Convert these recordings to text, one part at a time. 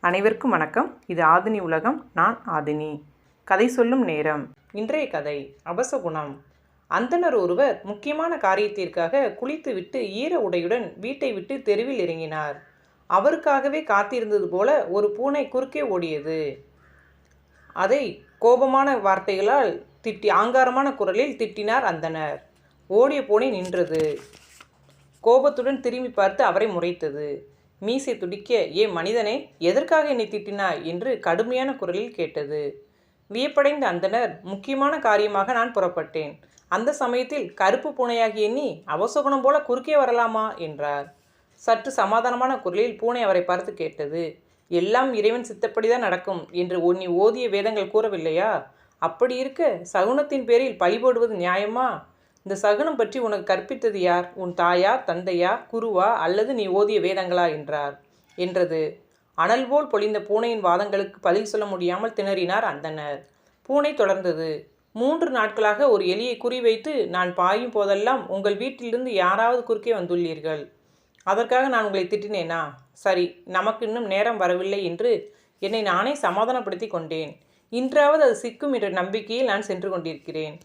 அனைவருக்கும் வணக்கம். இது ஆதினி உலகம் நான் ஆதினி. கதை சொல்லும் நேரம். இன்றைய கதை அபசகுணம். அந்தணர் ஒருவர் முக்கியமான காரியத்திற்காக குளித்துவிட்டு ஈர உடையுடன் வீட்டை விட்டு தெருவில் இறங்கினார். அவருக்காகவே காத்திருந்தது போல ஒரு பூனை குறுக்கே ஓடியது. அதை கோபமான வார்த்தைகளால் திட்டி ஆங்காரமான குரலில் திட்டினார் அந்தனர் ஓடிய பூனை நின்றது. கோபத்துடன் திரும்பி பார்த்து அவரை முறைத்தது. மீசை துடிக்க ஏ மனிதனே எதற்காக என்னை திட்டினாய்? என்று கடுமையான குரலில் கேட்டது. வியப்படைந்த அந்தனர் முக்கியமான காரியமாக நான் புறப்பட்டேன். அந்த சமயத்தில் கருப்பு பூனையாகிய நீ அவசகுணம் போல குறுக்கே வரலாமா? என்றார். சற்று சமாதானமான குரலில் பூனை அவரை பார்த்து கேட்டது எல்லாம் இறைவன் சித்தப்படிதான் நடக்கும் என்று நீ ஓதிய வேதங்கள் கூறவில்லையா? அப்படி இருக்க சகுனத்தின் பேரில் பழி போடுவது நியாயமா? இந்த சகுனம் பற்றி உனக்கு கற்பித்தது யார்? உன் தாயா தந்தையா குருவா அல்லது நீ ஓதிய வேதங்களா? என்றார். என்றது. அனல் போல் பொழிந்த பூனையின் வாதங்களுக்கு பதில் சொல்ல முடியாமல் திணறினார் அந்தனர் பூனை தொடர்ந்தது. மூன்று நாட்களாக ஒரு எலியை குறிவைத்து நான் பாயும் போதெல்லாம் உங்கள் வீட்டிலிருந்து யாராவது குறுக்கே வந்துள்ளீர்கள். அதற்காக நான் உங்களை திட்டினேனா? சரி நமக்கு இன்னும் நேரம் வரவில்லை என்று என்னை நானே சமாதானப்படுத்தி கொண்டேன். இன்றாவது அது சிக்கும் என்ற நம்பிக்கையில் நான் சென்று கொண்டிருக்கிறேன்.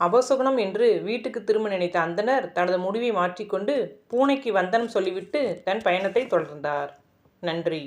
அபசகுணம் என்று வீட்டுக்கு திரும்ப நினைத்த அந்தனர் தனது முடிவை மாற்றிக்கொண்டு பூனைக்கு வந்தனம் சொல்லிவிட்டு தன் பயணத்தை தொடர்ந்தார். நன்றி.